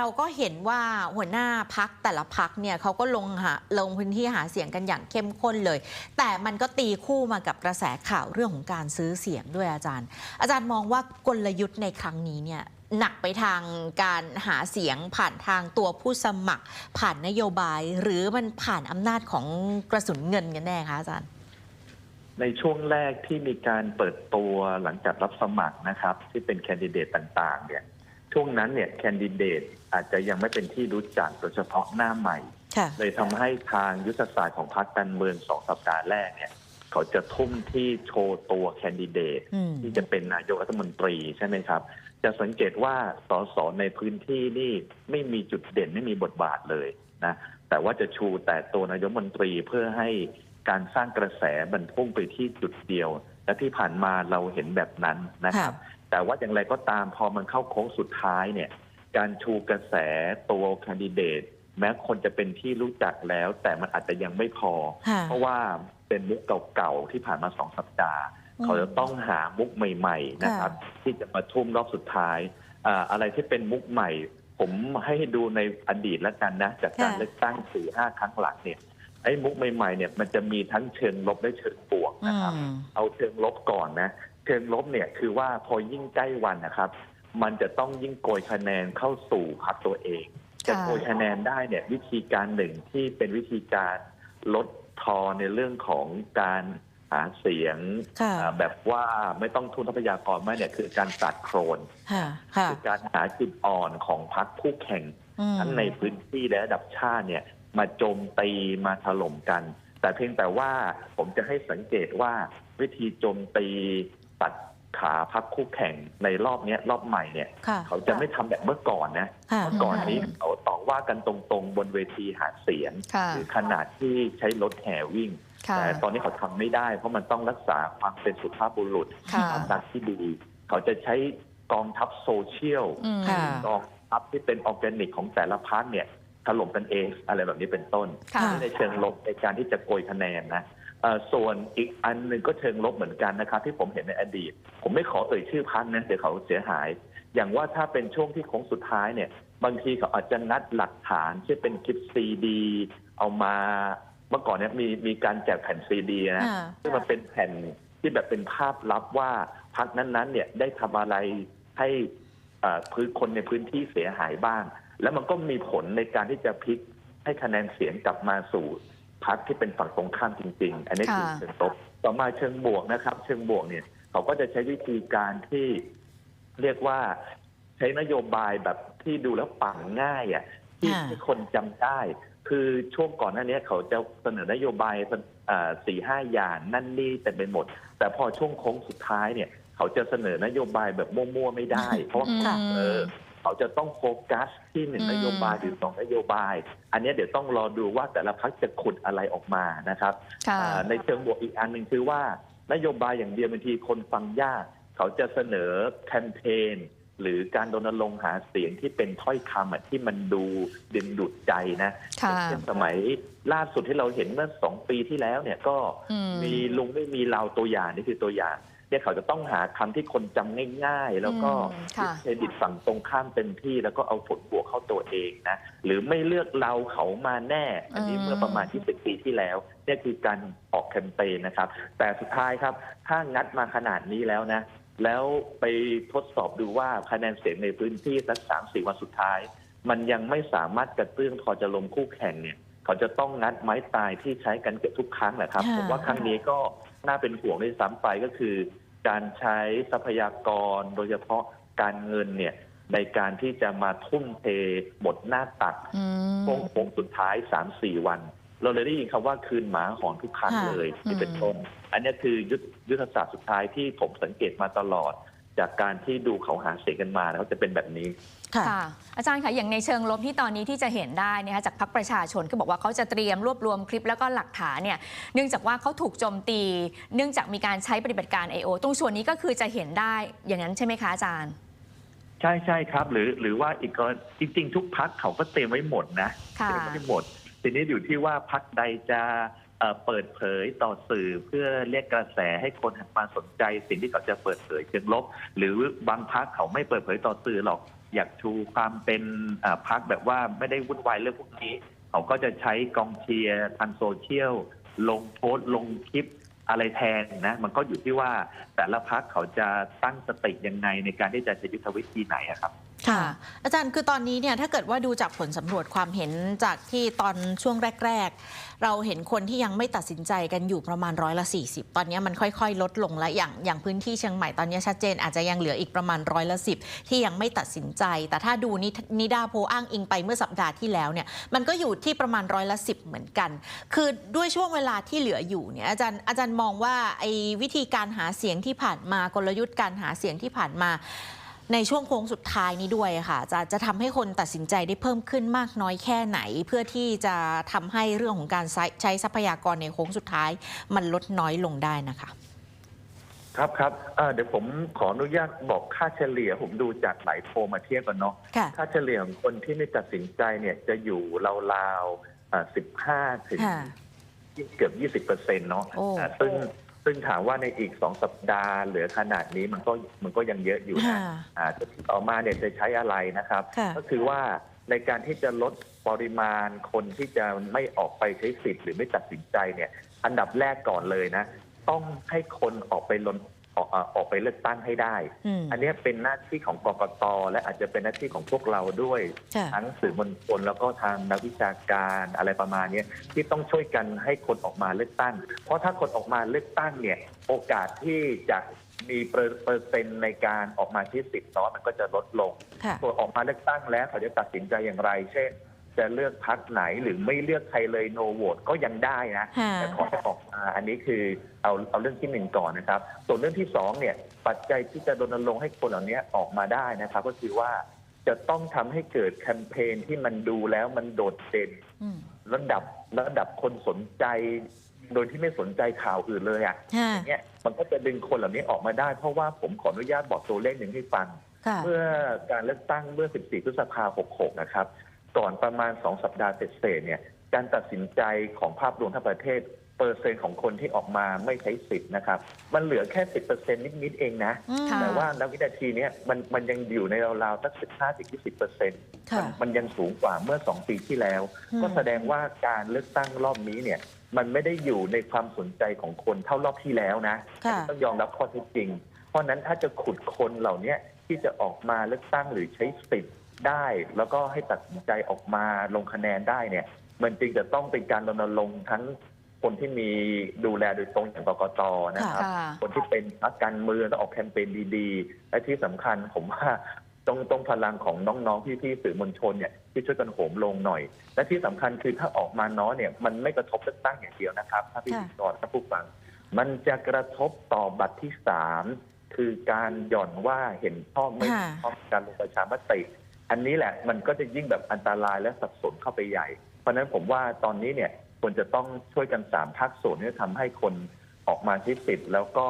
เราก็เห็นว่าหัวหน้าพักแต่ละพักเนี่ยเขาก็ลงหาลงพื้นที่หาเสียงกันอย่างเข้มข้นเลย แต่มันก็ตีคู่มากับกระแสข่าวเรื่องของการซื้อเสียงด้วยอาจารย์ อาจารย์มองว่ากลยุทธ์ในครั้งนี้เนี่ยหนักไปทางการหาเสียงผ่านทางตัวผู้สมัคร ผ่านนโยบาย หรือมันผ่านอำนาจของกระสุนเงินกันแน่คะอาจารย์ ในช่วงแรกที่มีการเปิดตัวหลังจากรับสมัครนะครับ ที่เป็นแคนดิเดตต่าง ๆ เนี่ย ช่วงนั้นเนี่ยแคนดิเดตอาจจะยังไม่เป็นที่รู้จักโดยเฉพาะหน้าใหม่ ค่ะ เลยทำให้ทางยุทธศาสตร์ของพรรคการเมืองสองสัปดาห์แรกเนี่ย เขาจะทุ่มที่โชว์ตัวแคนดิเดต อืม ที่จะเป็นนายกรัฐมนตรีใช่ไหมครับ จะสังเกตว่าสสในพื้นที่นี่ไม่มีจุดเด่นไม่มีบทบาทเลยนะแต่ว่าจะชูแต่ตัวนายกรัฐมนตรีเพื่อให้การสร้างกระแสบรรพุ่งไปที่จุดเดียว และที่ผ่านมาเราเห็นแบบนั้นนะครับ แต่ว่าอย่างไรก็ตามพอมันเข้าโค้งสุดท้ายเนี่ย การชูกระแสตัวแคนดิเดตแม้คนจะเป็นที่รู้จักแล้ว แต่มันอาจจะยังไม่พอค่ะเพราะว่าเป็นมุกเก่าๆที่ผ่านมาสองสัปดาห์อืมเขาจะต้องหามุกใหม่ ๆ นะครับ ที่จะมาทุ่มรอบสุดท้ายอ่าอะไรที่เป็นมุกใหม่ ผมให้ดูในอดีตแล้วกันนะ จากการค่ะเลือกตั้งสี่ห้าครั้งหลังเนี่ยไอ้มุกใหม่ๆเนี่ยมันจะมีทั้งเชิงลบและเชิงบวกอืนะครับมเอาเชิงลบก่อนนะ เชิงลบเนี่ยคือว่าพอยิ่งใกล้วันนะครับ มันจะต้องยิ่งโกยคะแนนเข้าสู่พรรคตัวเอง จะค่ะโกยคะแนนได้เนี่ยวิธีการหนึ่งที่เป็นวิธีการลดทอในเรื่องของการหาเสียงค่ะอ่าแบบว่าไม่ต้องทุนทรัพยากรมากเนี่ยคือการตัดโครนค่ะค่ะคือการหาจุดอ่อนของพรรคคู่แข่งอืมทั้งในพื้นที่และระดับชาติเนี่ยมาโจมตีมาถล่มกัน แต่เพียงแต่ว่าผมจะให้สังเกตว่าวิธีโจมตี ตัดขาพักคู่แข่งในรอบเนี้ยรอบใหม่เนี่ย ค่ะ เขาจะไม่ทำแบบเมื่อก่อนนะค่ะเมื่อก่อนนี้เขาต่อว่ากันตรงๆ บนเวทีหาเสียงค่ะ หรือขนาดที่ใช้รถแห่วิ่ง ค่ะ แต่ตอนนี้เขาทำไม่ได้ เพราะมันต้องรักษาความเป็นสุภาพบุรุษค่ะ ความรักที่ดี เขาจะใช้กองทัพโซเชียลอืม ค่ะ กองทัพที่เป็นออร์แกนิกของแต่ละพรรคเนี่ยถล่มกันเองอะไรแบบนี้เป็นต้นค่ะนี่ในเชิงลบในการที่จะโกยคะแนนนะเอ่อ ส่วนอีกอันหนึ่งก็เชิงลบเหมือนกันนะครับ ที่ผมเห็นในอดีต ผมไม่ขอเอ่ยชื่อพันนั้นเดี๋ยวเขาเสียหาย อย่างว่าถ้าเป็นช่วงที่โค้งสุดท้ายเนี่ย บางทีเขาอาจจะนัดหลักฐานที่เป็นคลิปซีดี เอามาเมื่อก่อนเนี่ยมีมีการแจกแผ่นซีดีนะค่ะซึ่งมันเป็นแผ่นที่แบบเป็นภาพลับว่าพักนั้นๆ เนี่ยได้ทำอะไรให้เอ่อพื้นคนในพื้นที่เสียหายบ้าง แล้วมันก็มีผลในการที่จะพลิกให้คะแนนเสียงกลับมาสู่ พักที่เป็นฝั่งตรงข้ามจริง ๆ อันนี้คือค่ะเชิงลบต่อมาเชิงบวกนะครับ เชิงบวกเนี่ย เขาก็จะใช้วิธีการที่เรียกว่าใช้นโยบายแบบที่ดูแล้วปังง่ายอะที่ค่ะที่คนจำได้ คือช่วงก่อนหน้านี้เขาจะเสนอนโยบายสี่ห้าอย่างนั่นนี่เต็มไปหมด แต่พอช่วงโค้งสุดท้ายเนี่ย เขาจะเสนอนโยบายแบบมั่วๆไม่ได้ เพราะว่าค่ะเออ เขาจะต้องโฟกัสที่หนึ่งอืมนโยบายหรือสองนโยบาย อันนี้เดี๋ยวต้องรอดูว่าแต่ละพักจะขุดอะไรออกมานะครับค่ะอ่าในเชิงบวกอีกอันหนึ่งคือว่านโยบายอย่างเดียวบางทีคนฟังยาก เขาจะเสนอแคมเปญหรือการรณรงค์หาเสียงที่เป็นถ้อยคำอะที่มันดูดึงดูดใจนะค่ะเช่นสมัยล่าสุดที่เราเห็นเมื่อสองปีที่แล้วเนี่ยก็อืมมีลุงไม่มีเราตัวอย่างนี่คือตัวอย่าง เนี่ยเขาจะต้องหาคำที่คนจำง่าย ๆ แล้วก็อืมค่ะเครดิตฝั่งตรงข้ามเต็มที่ แล้วก็เอาผลบวกเข้าตัวเองนะหรือไม่เลือกเราเขามาแน่ อันนี้อืมเมื่อประมาณ 20 ปีที่แล้วเนี่ยคือการออกแคมเปญนะครับ แต่สุดท้ายครับ ถ้างัดมาขนาดนี้แล้วนะ แล้วไปทดสอบดูว่าคะแนนเสียงในพื้นที่สักสามสี่วันสุดท้าย มันยังไม่สามารถกระเตื้องพอจะลงคู่แข่งเนี่ย เขาจะต้องงัดไม้ตายที่ใช้กันเกือบทุกครั้งแหละครับค่ะผมว่าครั้งนี้ก็ น่าเป็นห่วงด้วยซ้ำไปก็คือ การใช้ทรัพยากรโดยเฉพาะการเงินเนี่ยในการที่จะมาทุ่มเทหมดหน้าตักอืมช่วงโค้งสุดท้ายสามสี่วัน เราเลยได้ยินคำว่าคืนหมาหอนทุกครั้งค่ะเลยที่เป็นอืมต้นอันนี้คือยุทธยุทธศาสตร์สุดท้ายที่ผมสังเกตมาตลอด จากการที่ดูเขาหาเสียงกันมาแล้วจะเป็นแบบนี้ ค่ะ ค่ะ อาจารย์คะอย่างในเชิงลบที่ตอนนี้ที่จะเห็นได้นะคะจากพรรคประชาชนก็บอกว่าเขาจะเตรียมรวบรวมคลิปแล้วก็หลักฐานเนี่ยเนื่องจากว่าเขาถูกโจมตี เนื่องจากมีการใช้ปฏิบัติการ I.O. ตรงส่วนนี้ก็คือจะเห็นได้อย่างนั้นใช่ไหมคะอาจารย์ ใช่ใช่ครับ หรือหรือว่าอีกกรณีจริง ๆ ทุกพักเขาก็เตรียมไว้หมดนะค่ะ เตรียมไว้หมด ทีนี้อยู่ที่ว่าพักใดจะ เปิดเผยต่อสื่อเพื่อเรียกกระแสให้คนหันมาสนใจ สิ่งที่เขาจะเปิดเผยเชิงลบ หรือบางพักเขาไม่เปิดเผยต่อสื่อหรอกอยากชูความเป็นพักแบบว่าไม่ได้วุ่นวายเรื่องพวกนี้ เขาก็จะใช้กองเชียร์ทางโซเชียลลงโพสต์ลงคลิปอะไรแทนนะมันก็อยู่ที่ว่าแต่ละพักเขาจะตั้งสติยังไงในการที่จะใช้ยุทธวิธีไหนอะครับ ค่ะอาจารย์คือตอนนี้เนี่ยถ้าเกิดว่าดูจากผลสำรวจความเห็นจากที่ตอนช่วงแรก ๆ เราเห็นคนที่ยังไม่ตัดสินใจกันอยู่ประมาณร้อยละ 40 ตอนนี้มันค่อยๆ ลดลงแล้วอย่างอย่างพื้นที่เชียงใหม่ตอนนี้ชัดเจน อาจจะยังเหลืออีกประมาณร้อยละ10ที่ยังไม่ตัดสินใจ แต่ถ้าดูนินิดาโพลอ้างอิงไปเมื่อสัปดาห์ที่แล้วเนี่ยมันก็อยู่ที่ประมาณร้อยละ10เหมือนกัน คือด้วยช่วงเวลาที่เหลืออยู่เนี่ยอาจารย์อาจารย์มองว่าไอ้วิธีการหาเสียงที่ผ่านมากลยุทธ์การหาเสียงที่ผ่านมา ในช่วงโค้งสุดท้ายนี้ด้วยอะค่ะ จะจะทำให้คนตัดสินใจได้เพิ่มขึ้นมากน้อยแค่ไหน เพื่อที่จะทำให้เรื่องของการใช้ใช้ทรัพยากรในโค้งสุดท้าย มันลดน้อยลงได้นะคะ ครับครับเอ่อเดี๋ยวผมขออนุญาตบอกค่าเฉลี่ยผมดูจากหลายโพลมาเทียบกันเนาะค่ะค่าเฉลี่ยของคนที่ไม่ตัดสินใจเนี่ยจะอยู่ราวๆสิบห้าถึงค่ะเกือบยี่สิบเปอร์เซ็นต์เนาะโอ้อ่าซึ่ง ซึ่งถามว่าในอีกสองสัปดาห์เหลือขนาดนี้มันก็มันก็ยังเยอะอยู่นะค่ะอ่าจะต่อมาเนี่ยจะใช้อะไรนะครับค่ะก็คือว่าในการที่จะลดปริมาณคนที่จะไม่ออกไปใช้สิทธิ์หรือไม่ตัดสินใจเนี่ย อันดับแรกก่อนเลยนะ ต้องให้คนออกไปลง ออกอ่าออกไปเลือกตั้งให้ได้อืมอันเนี้ยเป็นหน้าที่ของกกตและอาจจะเป็นหน้าที่ของพวกเราด้วยค่ะทั้งสื่อมวลชนแล้วก็ทางนักวิชาการอะไรประมาณเนี้ยที่ต้องช่วยกันให้คนออกมาเลือกตั้ง เพราะถ้าคนออกมาเลือกตั้งเนี่ยโอกาสที่จะมีเปอร์เปอร์เซ็นต์ในการออกมาที่สิทธิ์น้อยมันก็จะลดลงค่ะส่วนออกมาเลือกตั้งแล้วเขาจะตัดสินใจอย่างไร เช่น จะเลือกพักไหนหรือไม่เลือกใครเลยโนโหวตก็ยังได้นะค่ะแต่ขอให้ออกมาอันนี้คือเอาเอาเรื่องที่หนึ่งก่อนนะครับ ส่วนเรื่องที่สองเนี่ยปัจจัยที่จะรณรงค์ให้คนเหล่านี้ออกมาได้นะครับ ก็คือว่าจะต้องทำให้เกิดแคมเปญที่มันดูแล้วมันโดดเด่นอืมระดับระดับคนสนใจ โดยที่ไม่สนใจข่าวอื่นเลยอะค่ะเนี่ยมันก็จะดึงคนเหล่านี้ออกมาได้ เพราะว่าผมขออนุญาตบอกตัวเลขหนึ่งให้ฟังค่ะเมื่อการเลือกตั้งเมื่อ 14 พฤษภาคม 66 นะครับ ก่อนประมาณ 2 สัปดาห์เศษๆเนี่ยการตัดสินใจของภาพรวมทั้งประเทศเปอร์เซ็นต์ของคนที่ออกมาไม่ใช้สิทธิ์นะครับ มันเหลือแค่10%นิด ๆ เองนะอืมค่ะแต่ว่าณวินาทีเนี้ยมันมันยังอยู่ในราวๆสัก15-20เปอร์เซ็นต์ค่ะมันยังสูงกว่าเมื่อ2ปีที่แล้วอืมก็แสดงว่าการเลือกตั้งรอบนี้เนี่ย มันไม่ได้อยู่ในความสนใจของคนเท่ารอบที่แล้วนะค่ะต้องยอมรับข้อเท็จจริง เพราะฉะนั้นถ้าจะขุดคนเหล่าเนี้ยที่จะออกมาเลือกตั้งหรือใช้สิทธิ์ ได้แล้วก็ให้ตัดสินใจออกมาลงคะแนนได้เนี่ย มันจึงจะต้องเป็นการรณรงค์ทั้งคนที่มีดูแลโดยตรงอย่างกกตนะครับค่ะคนที่เป็นพรรคการเมืองต้องออกแคมเปญดีๆ และที่สำคัญผมว่าต้องต้องพลังของน้องๆพี่ๆสื่อมวลชนเนี่ยที่ช่วยกันโหมลงหน่อย และที่สำคัญคือถ้าออกมาน้อยเนี่ยมันไม่กระทบเลือกตั้งอย่างเดียวนะครับ ถ้าพี่ค่ะกรถ้าผู้ฟัง มันจะกระทบต่อบัตรที่สามคือการหย่อนว่าเห็นชอบไม่เห็นชอบการลงประชามติ อันนี้แหละมันก็จะยิ่งแบบอันตรายและสับสนเข้าไปใหญ่ เพราะฉะนั้นผมว่าตอนนี้เนี่ยควรจะต้องช่วยกันสามภาคส่วนที่อทำให้คนออกมาที่สิทธิ์แล้วก็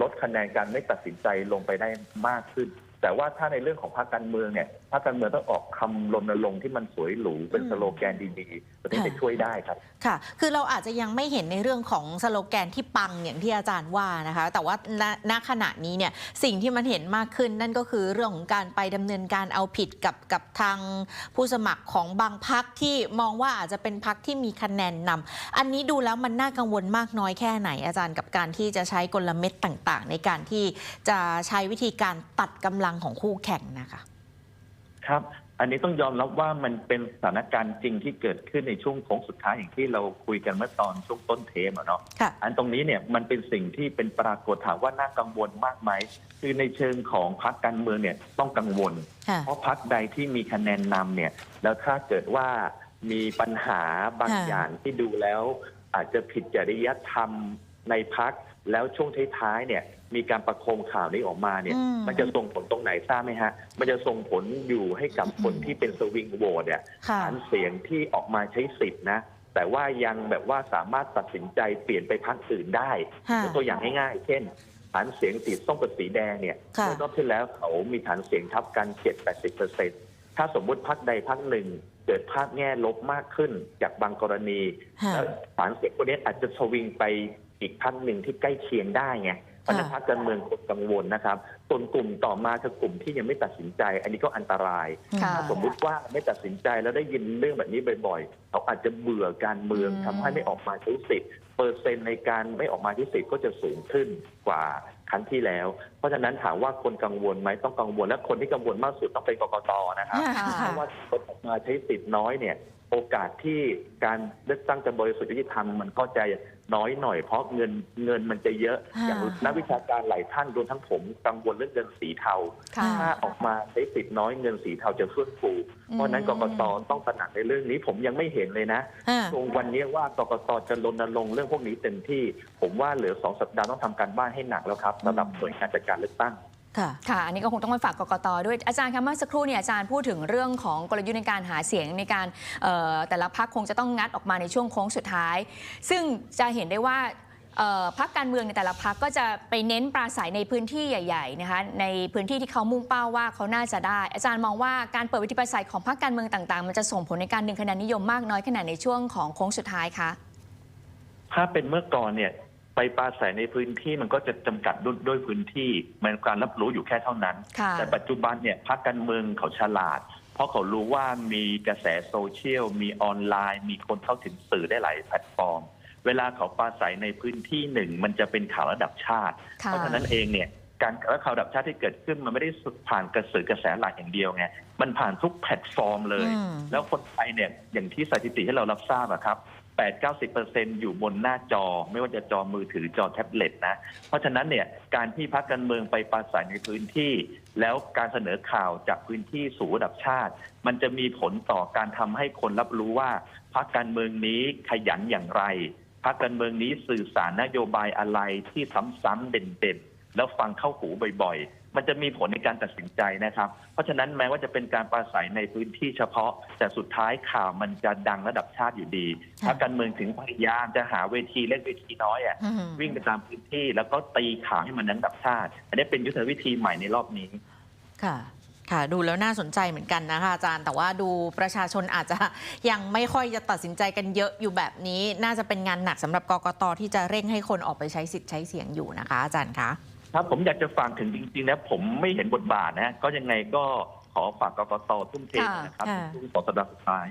ลดคะแนนการไม่ตัดสินใจลงไปได้มากขึ้น แต่ว่าถ้าในเรื่องของพรรคการเมืองเนี่ย รรคการเมืองต้องออกคำรณรงค์ที่มันสวยหรูเป็นอืมสโลแกนดีๆตัวนี้จะช่วยได้ครับ ค่ะ คือเราอาจจะยังไม่เห็นในเรื่องของสโลแกนที่ปังอย่างที่อาจารย์ว่านะคะ แต่ว่าณณขณะนี้เนี่ยสิ่งที่มันเห็นมากขึ้นนั่นก็คือเรื่องของการไปดำเนินการเอาผิดกับกับทางผู้สมัครของบางพักที่มองว่าอาจจะเป็นพักที่มีคะแนนนำอันนี้ดูแล้วมันน่ากังวลมากน้อยแค่ไหนอาจารย์กับการที่จะใช้กลเม็ดต่างๆ ในการที่จะใช้วิธีการตัดกำลังของคู่แข่งนะคะ ครับ อันนี้ต้องยอมรับว่ามันเป็นสถานการณ์จริงที่เกิดขึ้นในช่วงโค้งสุดท้ายอย่างที่เราคุยกันเมื่อตอนช่วงต้นเทมอะเนาะค่ะ อันตรงนี้เนี่ยมันเป็นสิ่งที่เป็นปรากฏถามว่าน่ากังวลมากไหมคือในเชิงของพรรคการเมืองเนี่ยต้องกังวล ค่ะ เพราะพรรคใดที่มีคะแนนนำเนี่ย แล้วถ้าเกิดว่ามีปัญหาบางค่ะ อย่างที่ดูแล้ว อาจจะผิดจริยธรรมในพรรคแล้วช่วงท้ายๆเนี่ย มีการประโคมข่าวนี้ออกมาเนี่ย อืม มันจะส่งผลตรงไหนทราบไหมฮะ มันจะส่งผลอยู่ให้กับคนที่เป็นสวิงโหวตเนี่ยค่ะ ฐานเสียงที่ออกมาใช้สิทธินะ แต่ว่ายังแบบว่าสามารถตัดสินใจเปลี่ยนไปพรรคอื่นได้ ค่ะ ยกตัวอย่างง่ายๆ เช่น ฐานเสียงสีส้มกับสีแดงเนี่ยค่ะ เมื่อรอบที่แล้วเขามีฐานเสียงทับกันเจ็ดแปดสิบเปอร์เซ็นถ้าสมมุติพรรคใดพรรคหนึ่ง เกิดภาพแง่ลบมากขึ้นจากบางกรณี ค่ะ แล้วฐานเสียงพวกนี้อาจจะสวิงไปอีกพรรคหนึ่งที่ใกล้เคียงได้ไง เพราะฉะนั้นพรรคการเมืองคนกังวลนะครับ ส่วนกลุ่มต่อมาคือกลุ่มที่ยังไม่ตัดสินใจ อันนี้ก็อันตราย ค่ะ ถ้าสมมุติว่าไม่ตัดสินใจแล้วได้ยินเรื่องแบบนี้บ่อยๆ เขาอาจจะเบื่อการเมืองอืม ทำให้ไม่ออกมาใช้สิทธิ์เปอร์เซ็นต์ในการไม่ออกมาใช้สิทธิ์ก็จะสูงขึ้นกว่าครั้งที่แล้ว เพราะฉะนั้นถามว่าคนกังวลไหมต้องกังวลและคนที่กังวลมากสุดต้องเป็นกกตนะครับค่ะเพราะว่าคนออกมาใช้สิทธิ์น้อยเนี่ย โอกาสที่การเลือกตั้งจะบริสุทธิ์ยุติธรรมมันก็จะน้อยหน่อยเพราะเงินเงินมันจะเยอะค่ะอย่างนักวิชาการหลายท่านรวมทั้งผมกังวลเรื่องเงินสีเทาค่ะถ้าออกมาใช้สิทธิ์น้อยเงินสีเทาจะเฟื่องฟูเพราะฉะนั้นกกตต้องตระหนักในเรื่องนี้ผมยังไม่เห็นเลยนะอ่าตรงวันนี้ว่ากกตจะรณรงค์เรื่องพวกนี้เต็มที่ ผมว่าเหลือสองสัปดาห์ต้องทำการบ้านให้หนักแล้วครับสำหรับหน่วยงานจัดการเลือกตั้ง ค่ะค่ะ อันนี้ก็คงต้องไปฝากกกตด้วยอาจารย์คะเมื่อสักครู่เนี่ยอาจารย์พูดถึงเรื่องของกลยุทธ์ในการหาเสียงในการแต่ละพักคงจะต้องงัดออกมาในช่วงโค้งสุดท้าย ซึ่งจะเห็นได้ว่าพักการเมืองในแต่ละพักก็จะไปเน้นปราศัยในพื้นที่ใหญ่ๆนะคะในพื้นที่ที่เขามุ่งเป้าว่าเขาน่าจะได้ อาจารย์มองว่าการเปิดวิธีปราศัยของพรรคการเมืองต่างๆ มันจะส่งผลในการดึงคะแนนนิยมมากน้อยขนาดในช่วงของโค้งสุดท้ายคะถ้าเป็นเมื่อก่อนเนี่ย ไปปราศัยในพื้นที่มันก็จะจำกัดด้วยด้วยพื้นที่มันการรับรู้อยู่แค่เท่านั้น ค่ะแต่ปัจจุบันเนี่ยพรรคการเมืองเขาฉลาด เพราะเขารู้ว่ามีกระแสโซเชียล มีออนไลน์ มีคนเข้าถึงสื่อได้หลายแพลตฟอร์ม เวลาเขาปราศัยในพื้นที่หนึ่ง มันจะเป็นข่าวระดับชาติ ค่ะ เพราะฉะนั้นเองเนี่ยการและข่าวระดับชาติที่เกิดขึ้นมันไม่ได้ผ่านกระสือกระแสหลักอย่างเดียวไงมันผ่านทุกแพลตฟอร์มเลย อืม แล้วคนไทยเนี่ยอย่างที่สถิติที่เรารับทราบอะครับ 8-90%อยู่บนหน้าจอ ไม่ว่าจะจอมือถือจอแท็บเล็ตนะ เพราะฉะนั้นเนี่ยการที่พักการเมืองไปปราศัยในพื้นที่ แล้วการเสนอข่าวจากพื้นที่สู่ระดับชาติ มันจะมีผลต่อการทำให้คนรับรู้ว่าพักการเมืองนี้ขยันอย่างไรพักการเมืองนี้สื่อสารนโยบายอะไรที่ซ้ำๆเด่นๆ แล้วฟังเข้าหูบ่อย มันจะมีผลในการตัดสินใจนะครับ เพราะฉะนั้นแม้ว่าจะเป็นการปราศัยในพื้นที่เฉพาะ แต่สุดท้ายข่าวมันจะดังระดับชาติอยู่ดีค่ะถ้าการเมืองถึงพยายามจะหาเวทีเล็กเวทีน้อยอะอืมวิ่งไปตามพื้นที่แล้วก็ตีข่าวให้มันดังระดับชาติ อันนี้เป็นยุทธวิธีใหม่ในรอบนี้ค่ะค่ะดูแล้วน่าสนใจเหมือนกันนะคะอาจารย์ แต่ว่าดูประชาชนอาจจะยังไม่ค่อยจะตัดสินใจกันเยอะอยู่แบบนี้ น่าจะเป็นงานหนักสำหรับกกตที่จะเร่งให้คนออกไปใช้สิทธิ์ใช้เสียงอยู่นะคะ อาจารย์คะ ครับผมอยากจะฝากถึงจริงๆนะผมไม่เห็นบทบาทนะก็ยังไงก็ขอฝากกกตทุ่มเทค่ะนะครับค่ะช่วงสองสัปดาห์สุดท้าย